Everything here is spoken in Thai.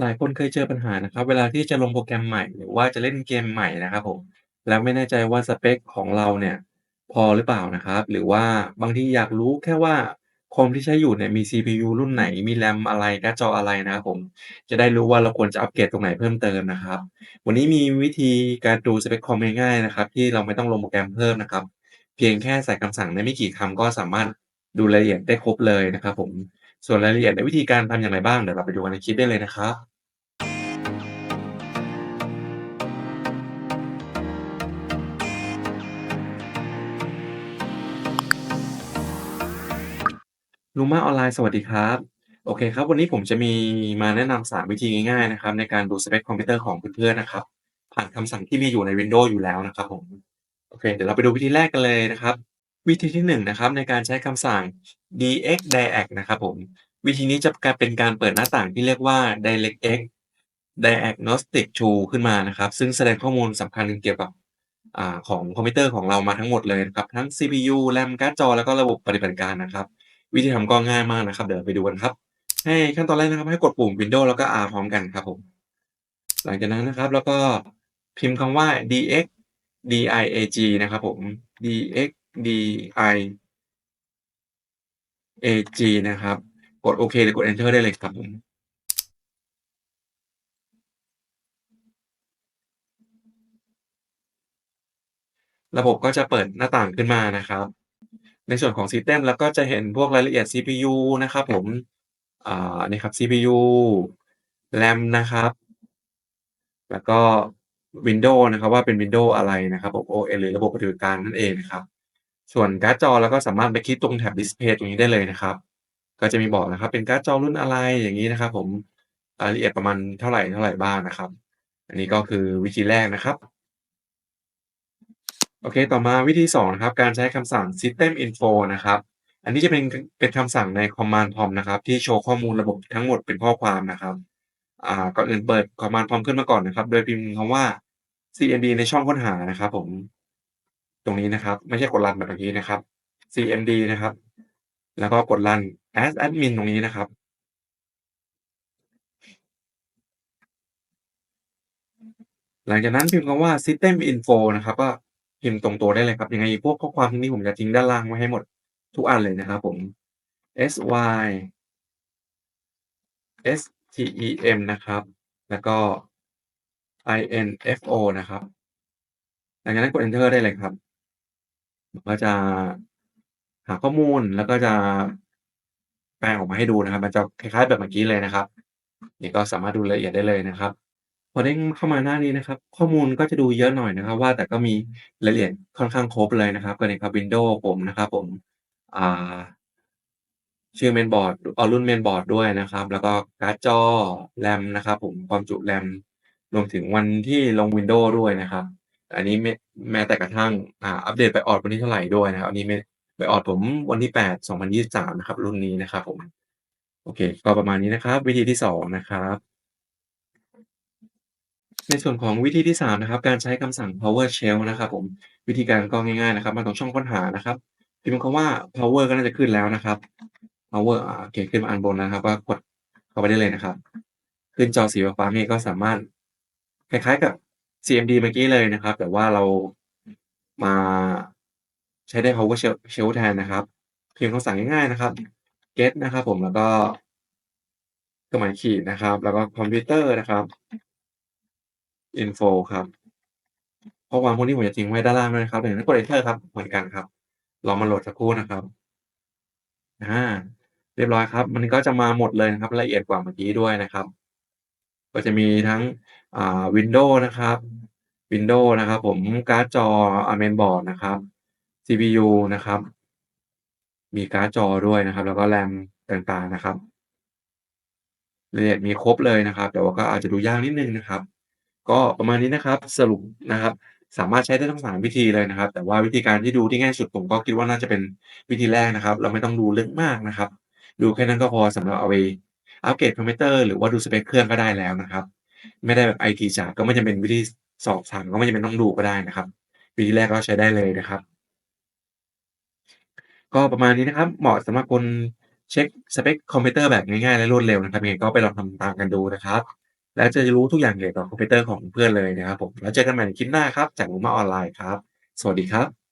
หลายคนเคยเจอปัญหานะครับ เวลาที่จะลงโปรแกรมใหม่ หรือว่าจะเล่นเกมใหม่นะครับผม แล้วไม่แน่ใจว่าสเปคของเราเนี่ย พอหรือเปล่านะครับ หรือว่าบางทีอยากรู้แค่ว่าคอมที่ใช้อยู่เนี่ยมี CPU รุ่นไหน มีแรมอะไรการ์ดจออะไรนะครับผม จะได้รู้ว่าเราควรจะอัปเกรดตรงไหนเพิ่มเติมนะครับ วันนี้มีวิธีการดูสเปคคอมง่ายๆนะครับ ที่เราไม่ต้องลงโปรแกรมเพิ่มนะครับ เพียงแค่ใส่คำสั่งในไม่กี่คำก็สามารถดูรายละเอียดได้ครบเลยนะครับผม ส่วนรายละเอียดในวิธีการทำอย่างไรบ้าง เดี๋ยวเราไปดูกันในคลิปได้เลยนะครับ Luma ออนไลน์สวัสดีครับ โอเคครับ วันนี้ผมจะมีมาแนะนำ3วิธีง่ายๆนะครับ ในการดูสเปคคอมพิวเตอร์ของเพื่อนๆนะครับ ผ่านคำสั่งที่มีอยู่ใน Windows อยู่แล้วนะครับผม โอเค เดี๋ยวเราไปดูวิธีแรกกันเลยนะครับ วิธีที่1นงนะครับในการใช้คำสั่ง dxdiag นะครับผม วิธีนี้จะเป็นการเปิดหน้าต่างที่เรียกว่า directx diagnostic tool ขึ้นมานะครับ ซึ่งแสดงข้อมูลสำคัญเกี่ยวกับอของคอมพิวเตอร์ของเรามาทั้งหมดเลยนะครับ ทั้ง CPU แรมการ์ดจอ แล้วก็ระบบปฏิบัติการนะครับ วิธีทำก็ง่ายมากนะครับ เดี๋ยวไปดูกันครับ ให้ขั้นตอนแรกนะครับ ให้กดปุ่ม Windows แล้วก็ R พร้อมกันครับผมหลังจากนั้นนะครับ แล้วก็พิมพ์คำว่า dx diag นะครับผม dx diag นะครับ กดโอเคหรือกด Enter ได้เลยครับผมระบบก็จะเปิดหน้าต่างขึ้นมานะครับ ในส่วนของ System เราก็จะเห็นพวกรายละเอียด CPU นะครับผมอ่านี่ครับ CPU แรมนะครับ แล้วก็ Windows นะครับ ว่าเป็น Windows อะไรนะครับผม OS หรือระบบปฏิบัติการนั่นเองนะครับ ส่วนการ์ดจอเราก็สามารถไปคลิกตรงแท็บ Display ตรงนี้ได้เลยนะครับ ก็จะมีบอกนะครับ เป็นการ์ดจอรุ่นอะไรอย่างงี้นะครับ ผมรายละเอียดประมาณเท่าไรๆบ้างนะครับ อันนี้ก็คือวิธีแรกนะครับโอเค ต่อมาวิธี2นะครับ การใช้คำสั่ง system info นะครับ อันนี้จะเป็นเป็นคำสั่งใน command prompt นะครับ ที่โชว์ข้อมูลระบบทั้งหมดเป็นข้อความนะครับอ่าก่อนอื่นเปิด command prompt ขึ้นมาก่อนนะครับ โดยพิมพ์คำว่า cmd ในช่องค้นหานะครับผม ตรงนี้นะครับ ไม่ใช่กดรันแบบเมื่อกี้นะครับ cmd นะครับ แล้วก็กดรัน as admin ตรงนี้นะครับ หลังจากนั้นพิมพ์คำว่า system info นะครับก็พิมพ์ตรงตัวได้เลยครับ ยังไงพวกข้อความนี้ผมจะทิ้งด้านล่างไว้ให้หมดทุกอันเลยนะครับผม sy STEM นะครับ แล้วก็ info นะครับ หลังจากนั้นกด enter ได้เลยครับ มันก็จะ หาข้อมูล แล้วก็จะ แปลงออกมาให้ดูนะครับ มันจะคล้าย ๆ แบบเมื่อกี้เลยนะครับ นี่ก็สามารถดูรายละเอียดได้เลยนะครับ พอเด้งเข้ามาหน้านี้นะครับ ข้อมูลก็จะดูเยอะหน่อยนะครับว่า แต่ก็มีรายละเอียดค่อนข้างครบเลยนะครับ ก็นี่ครับ Windows ผมนะครับผม อ่า ชื่อ Mainboard เอารุ่น Mainboard ด้วยนะครับ แล้วก็การ์ดจอแรมนะครับผม ความจุแรมรวมถึงวันที่ลง Windows ด้วยนะครับ อันนี้แม้แต่กระทั่งอ่าอัปเดต BIOS วันที่เท่าไหร่ด้วยนะครับอันนี้ไม่ BIOS ผมวันที่ 8 2023 นะครับ รุ่นนี้นะครับผม โอเค ก็ประมาณนี้นะครับ วิธีที่ 2 นะครับ ในส่วนของวิธีที่ 3 นะครับ การใช้คำสั่ง PowerShell นะครับ ผมวิธีการก็ง่ายๆนะครับ มาตรงช่องค้นหานะครับพิมพ์คำว่า power ก็น่าจะขึ้นแล้วนะครับ power โอเคขึ้นมาอันบนนะครับก็กดเข้าไปได้เลยนะครับ ขึ้นจอสีฟ้าๆนี่ก็สามารถคล้ายๆกับ CMD เมื่อกี้เลยนะครับ แต่ว่าเรามาใช้ได้ PowerShell แทนนะครับ เพิมพ์คำสั่งง่ายๆนะครับ get นะครับผมแล้วก็เครื่องหมายขีดนะครับ แล้วก็คอมพิวเตอร์นะครับ info ครับข้อความพวกนี้ผมจะทิ้งไว้ด้านล่างด้วยนะครับหลังจากนั้นกด enter ครับเหมือนกันครับรองมันโหลดสักครู่นะครับอ่าเรียบร้อยครับ มันก็จะมาหมดเลยนะครับ ละเอียดกว่าเมื่อกี้ด้วยนะครับ ก็จะมีทั้ง อ่า Windows นะครับ Windows นะครับ ผมการ์ดจออ่า Mainboard นะครับ CPU นะครับ มีการ์ดจอด้วยนะครับ แล้วก็แรมต่างๆนะครับรายละเอียดมีครบเลยนะครับ แต่ว่าก็อาจจะดูยากนิดนึงนะครับ ก็ประมาณนี้นะครับสรุปนะครับ สามารถใช้ได้ทั้ง3วิธีเลยนะครับ แต่ว่าวิธีการที่ดูที่ง่ายสุดผมก็คิดว่าน่าจะเป็นวิธีแรกนะครับ เราไม่ต้องดูลึกมากนะครับ ดูแค่นั้นก็พอสำหรับเอาไปอัปเกรดคอมพิวเตอร์หรือว่าดูสเปกเครื่องก็ได้แล้วนะครับ ไม่ได้แบบ IT จ๋าก็ไม่จำเป็นวิธีสอบ3ก็ไม่จำเป็นต้องดูก็ได้นะครับ วิธีแรกก็ใช้ได้เลยนะครับ ก็ประมาณนี้นะครับ เหมาะสำหรับคนเช็กสเปกคอมพิวเตอร์แบบง่ายๆและรวดเร็วนะครับยังไงก็ไปลองทำตามกันดูนะครับ แล้วจะรู้ทุกอย่างเกี่ยวกับคอมพิวเตอร์ของเพื่อนเลยนะครับผมแล้วเจอกันใหม่ในคลิปหน้าครับ จาก Rumor ออนไลน์ครับ สวัสดีครับ